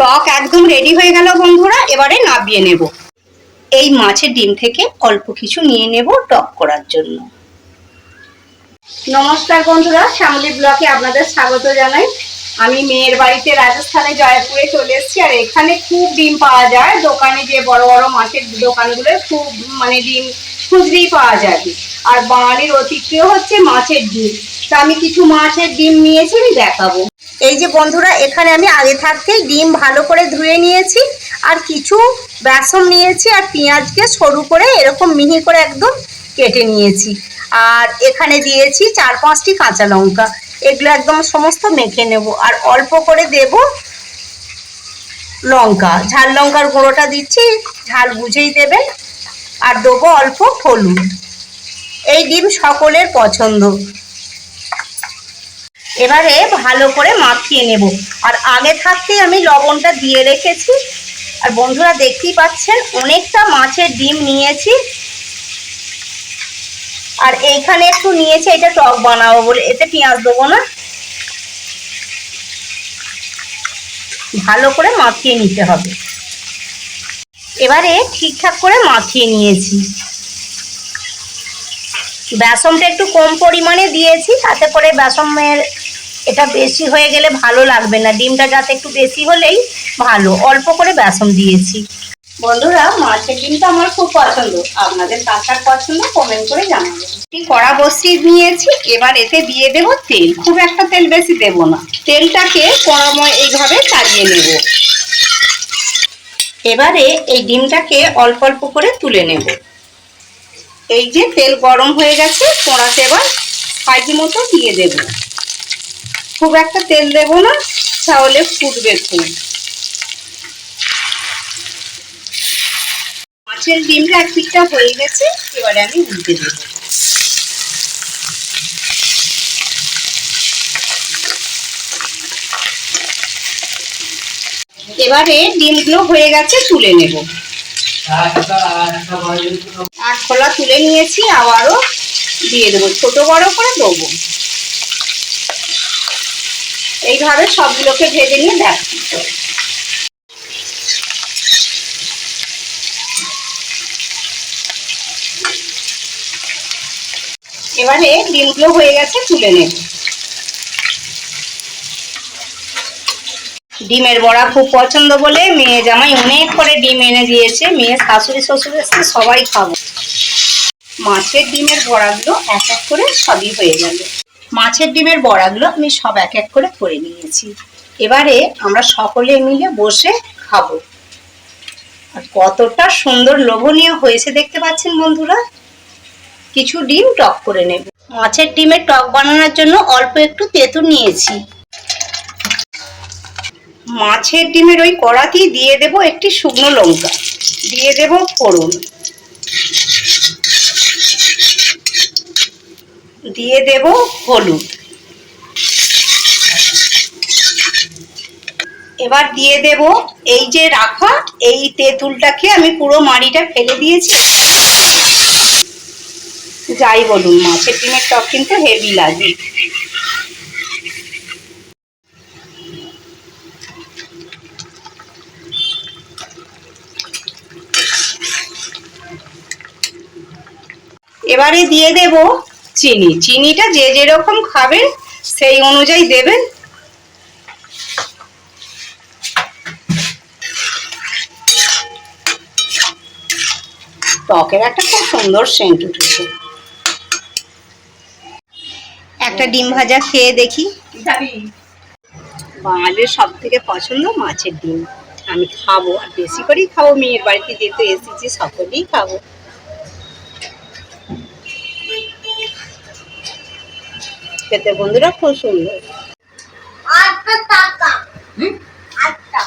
টক একদম রেডি হয়ে গেল বন্ধুরা, এবারে নাবিয়ে নেব। এই মাছের ডিম থেকে অল্প কিছু নিয়ে নেব টক করার জন্য। নমস্কার বন্ধুরা, শ্যামলি ব্লকে আপনাদের স্বাগত জানাই। আমি মেয়ের বাড়িতে রাজস্থানে জয়পুরে চলে এসেছি, আর এখানে খুব ডিম পাওয়া যায়। দোকানে যে বড় বড় মাছের দোকানগুলো, খুব মানে ডিম খুচরেই পাওয়া যাবে আর বাঙালির অতিপ্রিয় হচ্ছে মাছের ডিম। তা আমি কিছু মাছের ডিম নিয়েছি, আমি দেখাবো। এই যে বন্ধুরা, এখানে আমি আগে থাকতেই ডিম ভালো করে ধুয়ে নিয়েছি, আর কিছু বেসন নিয়েছি আর পেঁয়াজকে সরু করে এরকম মিহি করে একদম কেটে নিয়েছি। আর এখানে দিয়েছি চার পাঁচটি কাঁচা লঙ্কা, এগুলো একদম সমস্ত মেখে নেব, আর অল্প করে দেব লঙ্কা। ঝাল লঙ্কার গুঁড়োটা দিচ্ছি, ঝাল বুঝেই দেবেন, আর দেবো অল্প হলুদ। এই ডিম সকলের পছন্দ। এবারে ভালো করে মাখিয়ে নেব। আর আগে থাকতেই আমি লবণটা দিয়ে রেখেছি। আর বন্ধুরা দেখতেই পাচ্ছেন, অনেকটা মাছের ডিম নিয়েছি। আর এইখানে একটু নিয়েছি, এটা টক বানাবো বলে। এতে পেঁয়াজ দেবো না। ভালো করে মাখিয়ে নিতে হবে। এবারে ঠিকঠাক করে মাখিয়ে নিয়েছি। বেসনটা একটু কম পরিমাণে দিয়েছি, তাতে করে বেসনের এটা বেশি হয়ে গেলে ভালো লাগবে না। ডিমটা যাতে একটু বেশি হলেই ভালো। অল্প করে বেসন দিয়েছি। বন্ধুরা মাছের ডিমটা আমার খুব পছন্দ। আপনাদের কাঁচার পছন্দ কমেন্ট করে জানাবেন। কড়া বসিয়ে নিয়েছি। এবার এতে দিয়ে দেব তেল। খুব একটা তেল বেশি দেব না। তেলটাকে কড়াময় এইভাবে চালিয়ে নেব। এবারে এই ডিমটাকে অল্প অল্প করে তুলে নেব। এই যে তেল গরম হয়ে গেছে কড়াতে এবার সাইজ মতো দিয়ে দেব। খুব একটা তেল দেব না তাহলে ফুটবে খুব মাছের ডিমটা এক পিঠটা হয়ে গেছে, এবারে আমি উল্টে দেব। এবারে ডিমগুলো হয়ে গেছে, তুলে নেব। আর খোলা তুলে নিয়েছি, আবারও দিয়ে দেবো, ছোট বড় করে দেবো। এইভাবে সবগুলোকে ভেজে নিয়ে দেখ এবারে ডিমগুলো হয়ে গেছে তুলে নেব। ডিমের বড়া খুব পছন্দ বলে মেয়ে জামাই অনেক করে ডিম এনে দিয়েছে, মেয়ে শাশুড়ি, শ্বশুর এসে সবাই খাব। মাছের ডিমের বড়াগুলো এক এক করে সবই হয়ে গেল মাছের ডিমের বড়াগুলো আমি সব এক এক করে করে নিয়েছি। এবারে আমরা সকলে মিলে বসে খাব। আর কতটা সুন্দর লোভনীয় হয়েছে দেখতে পাচ্ছেন বন্ধুরা। কিছু ডিম টক করে নেব। মাছের ডিমের টক বানানোর জন্য অল্প একটু তেঁতুল নিয়েছি। মাছের ডিমের ওই কড়াতেই দিয়ে দেব একটি শুকনো লঙ্কা। দিয়ে দেব ফোড়ন। দিয়ে দেব হলুদ। এবার দিয়ে দেব এই যে রাখা, এই তেঁতুলটাকে আমি পুরো মাড়িটা ফেলে দিয়েছি। যাই বলুন মাছের ডিমের টক কিন্তু হেভি লাগে। এবারে দিয়ে দেব চিনি। চিনিটা যে যেরকম খাবেন সেই অনুযায়ী দেবেন। টকের একটা খুব সুন্দর সেন্ট উঠেছে। একটা ডিম ভাজা খেয়ে দেখি। বাঙালির সব থেকে পছন্দ মাছের ডিম। আমি খাব আর বেশি করেই খাব। মেয়ের বাড়িতে যেহেতু এসেছি সকলেই খাব। খেতে বন্ধুরা খুব সুন্দর। আটটা টাকা। আটটা।